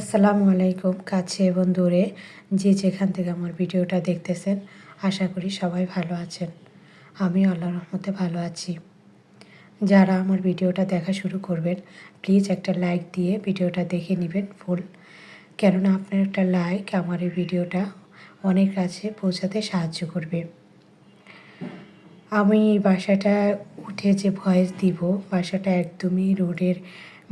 আসসালামু আলাইকুম কাছে এবং দূরে যে যেখান থেকে আমার ভিডিওটা দেখতেছেন, আশা করি সবাই ভালো আছেন। আমি আল্লাহ রহমতে ভালো আছি। যারা আমার ভিডিওটা দেখা শুরু করবেন প্লিজ একটা লাইক দিয়ে ভিডিওটা দেখে নেবেন ফুল কেননা আপনার একটা লাইক আমার এই ভিডিওটা অনেক কাছে পৌঁছাতে সাহায্য করবে। আমি বাসাটা উঠে যে ভয়েস দিব, বাসাটা একদমই রোডের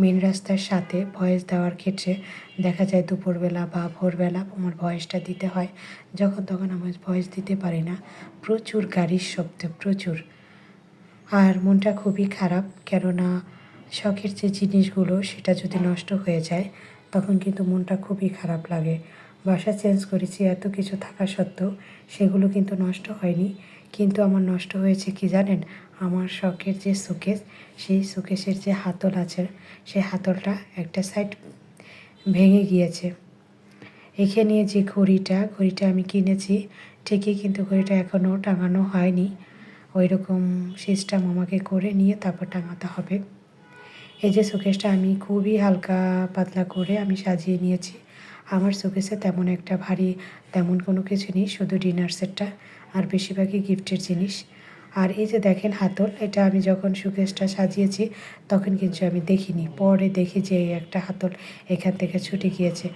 মেন রাস্তার সাথে ভয়েস দেওয়ার ক্ষেত্রে দেখা যায় দুপুরবেলা বা ভোরবেলা আমার ভয়েসটা দিতে হয়। যখন তখন আমার ভয়েস দিতে পারি না। প্রচুর গাড়ির শব্দ, প্রচুর। আর মনটা খুবই খারাপ, কেননা শখের যে জিনিসগুলো সেটা যদি নষ্ট হয়ে যায়, তখন কিন্তু মনটা খুবই খারাপ লাগে। বাসা চেঞ্জ করেছি, এত কিছু থাকা সত্ত্বেও সেগুলো কিন্তু নষ্ট হয়নি। কিন্তু আমার নষ্ট হয়েছে কি জানেন? আমার শখের যে সুকেস সেই সুকেসের যে হাতল আছে সেই হাতলটা একটা সাইড ভেঙে গিয়েছে। এখানে যে ঘড়িটা ঘড়িটা আমি কিনেছি, ঠিকই কিন্তু ঘড়িটা এখনও টাঙানো হয়নি। ওই রকম সিস্টেম আমাকে করে নিয়ে তারপর টাঙাতে হবে। এই যে শোকেসটা আমি খুবই হালকা পাতলা করে আমি সাজিয়ে নিয়েছি। আমার শোকেসে তেমন একটা ভারী তেমন কোনো কিছু নেই, শুধু ডিনার সেটটা আর বেশিরভাগই গিফটের জিনিস। আর এই যে দেখেন হাতল, এটা আমি যখন শোকেসটা সাজিয়েছি, তখন কিন্তু আমি দেখিনি। পরে দেখি যে এই একটা হাতল এখান থেকে ছুটে গিয়েছে।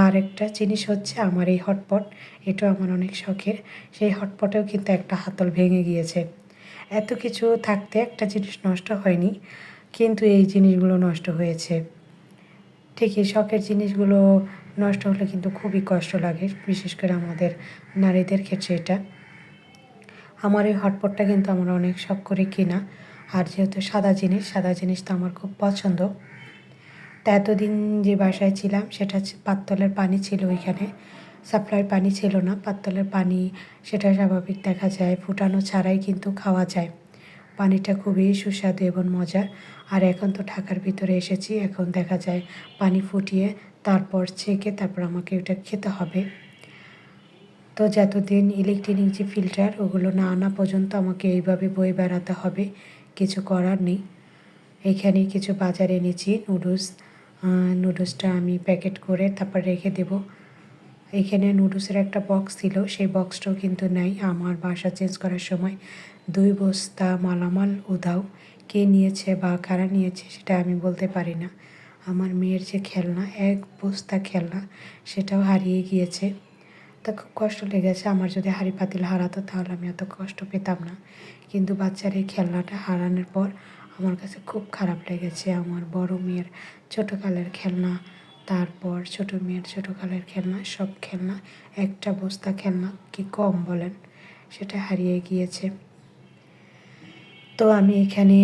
আর একটা জিনিস হচ্ছে আমার এই হটপট, এটাও আমার অনেক শখের। সেই হটপটেও কিন্তু একটা হাতল ভেঙে গিয়েছে। এত কিছু থাকতে একটা জিনিস নষ্ট হয়নি, কিন্তু এই জিনিসগুলো নষ্ট হয়েছে। ঠিকই শখের জিনিসগুলো নষ্ট হলে কিন্তু খুবই কষ্ট লাগে, বিশেষ করে আমাদের নারীদের ক্ষেত্রে এটা। আমার এই হটপটটা কিন্তু আমার অনেক শখ করে কিনা। আর যেহেতু সাদা জিনিস সাদা জিনিস তো আমার খুব পছন্দ। তা এতদিন যে বাসায় ছিলাম, সেটা পাত্তলের পানি ছিল ওইখানে। সাপ্লাই পানি ছিল না, পাত্তলের পানি সেটা স্বাভাবিক দেখা যায়, ফুটানো ছাড়াই কিন্তু খাওয়া যায়। পানিটা খুবই সুস্বাদু এবং মজার। আর এখন তো ঢাকার ভিতরে এসেছি, এখন দেখা যায় পানি ফুটিয়ে তারপর ছেঁকে তারপর আমাকে ওটা খেতে হবে। তো যতদিন ইলেকট্রনিক যে ফিল্টার ওগুলো না আনা পর্যন্ত আমাকে এইভাবে বয়ে বেড়াতে হবে। কিছু করার নেই। এখানে কিছু বাজার এনেছি নুডলস নুডলসটা আমি প্যাকেট করে তারপর রেখে দেব। এখানে নুডলসের একটা বক্স ছিল, সেই বক্সটাও কিন্তু নেই। আমার বাসা চেঞ্জ করার সময় দুই বস্তা মালামাল উধাও কে নিয়েছে বা কারা নিয়েছে সেটা আমি বলতে পারি না। আমার মেয়ের যে খেলনা, এক বস্তা খেলনা, সেটাও হারিয়ে গিয়েছে। তা খুব কষ্ট লেগেছে আমার যদি হাড়ি পাতিল হারাতো তাহলে আমি এত কষ্ট পেতাম না। কিন্তু বাচ্চার এই খেলনাটা হারানোর পর আমার কাছে খুব খারাপ লেগেছে। আমার বড় মেয়ের ছোটোকালের খেলনা, তারপর ছোট মেয়ের ছোটোকালের খেলনা, সব খেলনা, একটা বস্তা খেলনা, কি কম বলেন, সেটা হারিয়ে গিয়েছে। তো আমি এখানে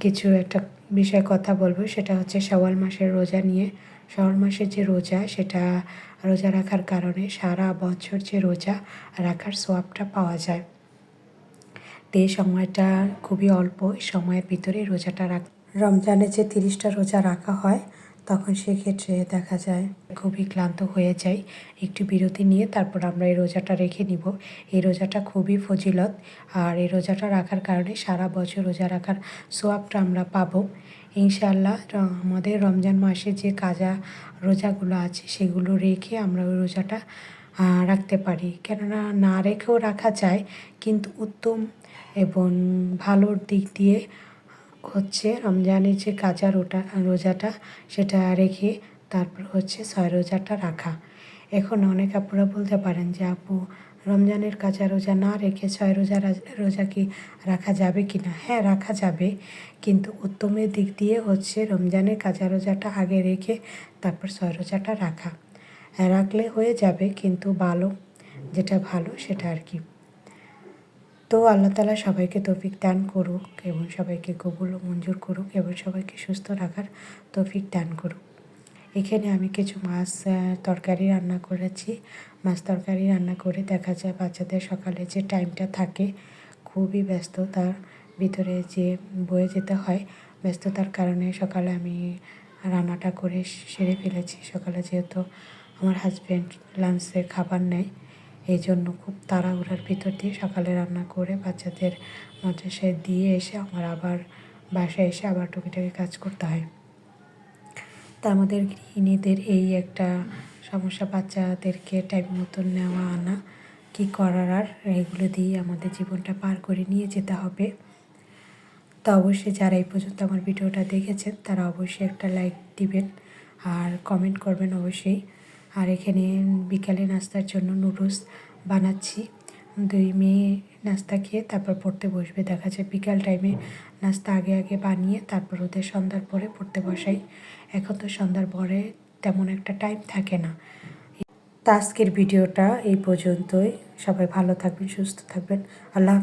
কিছু একটা বিষয়ে কথা বলব, সেটা হচ্ছে সওয়াল মাসের রোজা নিয়ে। সওয়াল মাসের যে রোজা, সেটা রোজা রাখার কারণে সারা বছর যে রোজা রাখার সোয়াবটা পাওয়া যায়। তো সময়টা খুবই অল্প সময়ের ভিতরে রোজাটা রাখ, রমজানে যে তিরিশটা রোজা রাখা হয়, তখন সেক্ষেত্রে দেখা যায় খুবই ক্লান্ত হয়ে যাই। একটু বিরতি নিয়ে তারপর আমরা এই রোজাটা রেখে নিব। এই রোজাটা খুবই ফজিলত, আর এই রোজাটা রাখার কারণে সারা বছর রোজা রাখার সোয়াবটা আমরা পাবো। ইনশাল্লাহ আমাদের রমজান মাসে যে কাজা রোজাগুলো আছে সেগুলো রেখে আমরা ওই রোজাটা রাখতে পারি। কেননা না রেখেও রাখা যায়, কিন্তু উত্তম এবং ভালোর দিক দিয়ে হচ্ছে রমজানের যে কাজা রোটা, রোজাটা সেটা রেখে তারপর হচ্ছে ছয় রোজাটা রাখা। এখন অনেক আপুরা বলতে পারেন যে, আপু, রমজানের কাজা রোজা না রেখে ছয় রোজা রোজা কি রাখা যাবে কি না হ্যাঁ রাখা যাবে। কিন্তু উত্তমের দিক দিয়ে হচ্ছে রমজানের কাজা রোজাটা আগে রেখে তারপর ছয় রোজাটা রাখা। রাখলে হয়ে যাবে, কিন্তু ভালো, যেটা ভালো সেটা আর কি। তো আল্লাহ তালা সবাইকে তৌফিক দান করুক এবং সবাইকে কবুল মঞ্জুর করুক এবং সবাইকে সুস্থ রাখার তৌফিক দান করুক। এখানে আমি কিছু মাছ তরকারি রান্না করেছি। মাছ তরকারি রান্না করে দেখা যায় বাচ্চাদের সকালে যে টাইমটা থাকে, খুবই ব্যস্ত তার ভিতরে যে বয়ে যেতে হয়, ব্যস্ততার কারণে সকালে আমি রান্নাটা করে সেরে ফেলেছি। সকালে যেহেতু আমার হাজব্যান্ড লাঞ্চে খাবার নেয় এই জন্য খুব তাড়াহুড়ার ভিতর দিয়ে সকালে রান্না করে বাচ্চাদের মাদ্রাসায় দিয়ে এসে আমার আবার বাসায় এসে আবার টুকিটাকি কাজ করতে হয়। তা আমাদের গৃহিণীদের এই একটা সমস্যা, বাচ্চাদেরকে টাইম মতন নেওয়া, আনা, কী করার আর এগুলো দিয়ে আমাদের জীবনটা পার করে নিয়ে যেতে হবে। তো অবশ্যই যারা এই পর্যন্ত আমার ভিডিওটা দেখেছেন, তারা অবশ্যই একটা লাইক দিবেন আর কমেন্ট করবেন অবশ্যই। আর এখানে বিকালে নাস্তার জন্য নুডলস বানাচ্ছি। দুই মেয়ে নাস্তা খেয়ে তারপর পড়তে বসবে। দেখা যায় বিকাল টাইমে নাস্তা আগে আগে বানিয়ে তারপর ওদের সন্ধ্যার পরে পড়তে বসাই। এখন তো সন্ধ্যার পরে তেমন একটা টাইম থাকে না। তা আজকের ভিডিওটা এই পর্যন্তই। সবাই ভালো থাকবেন, সুস্থ থাকবেন। আল্লাহ।